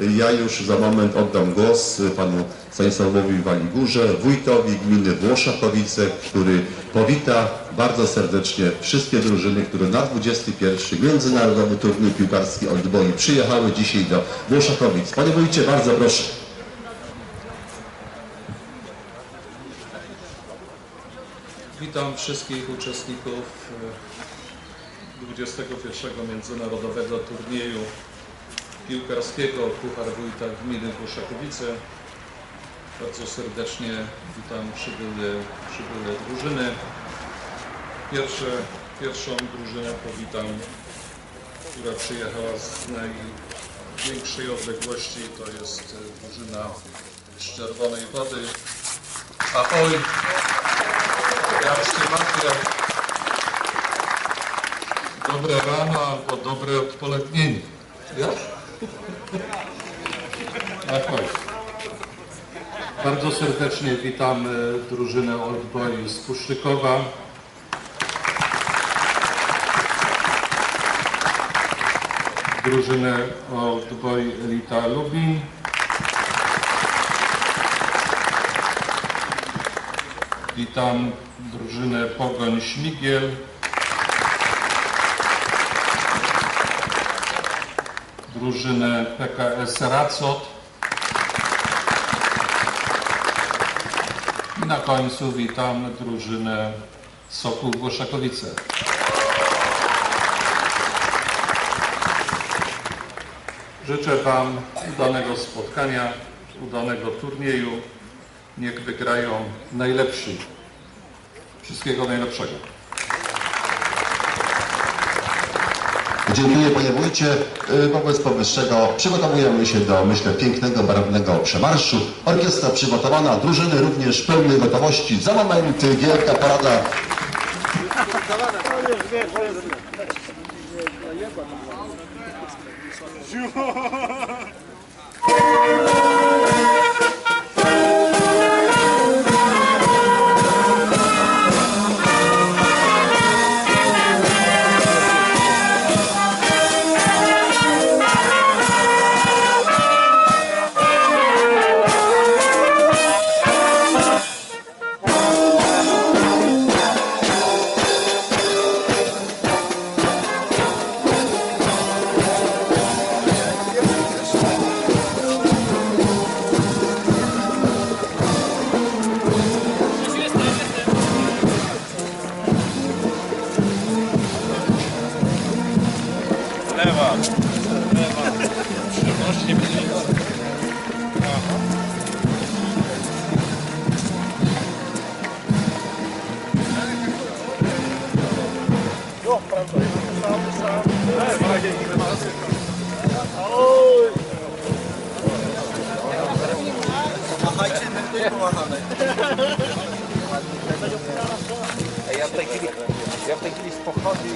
Ja już za moment oddam głos panu Stanisławowi Waligurze, wójtowi gminy Włoszakowice, który powita bardzo serdecznie wszystkie drużyny, które na 21 Międzynarodowy Turniej Piłkarski Oldboy przyjechały dzisiaj do Włoszakowic. Panie wójcie, bardzo proszę. Witam wszystkich uczestników e, 21 Międzynarodowego Turnieju Piłkarskiego Puchar Wójta Gminy Włoszakowice. Bardzo serdecznie witam przybyle, przybyle drużyny. Pierwsze, pierwszą drużynę powitam, która przyjechała z największej odległości. To jest e, drużyna z Czerwonej Wody. Ahoj! Ja już się martwię. Dobre rano albo dobre odpolednienie. Ja? Ahoj. Bardzo serdecznie witam e, drużynę Old Boy z Puszczykowa. Drużynę Old Boy Elita. Witam drużynę Pogoń Śmigiel. Drużynę PKS Racot. I na końcu witam drużynę Sokół Głoszakowice. Życzę Wam udanego spotkania, udanego turnieju. Niech wygrają najlepsi. Wszystkiego najlepszego. Dziękuję panie wójcie. Y, Wobec powyższego przygotowujemy się do, myślę, pięknego, barwnego przemarszu. Orkiestra przygotowana, drużyny również pełnej gotowości. Za moment wielka parada Lewa. Lewa. Przyjemności będzie. Ja w tej chwili, ja w tej chwili z pochodzi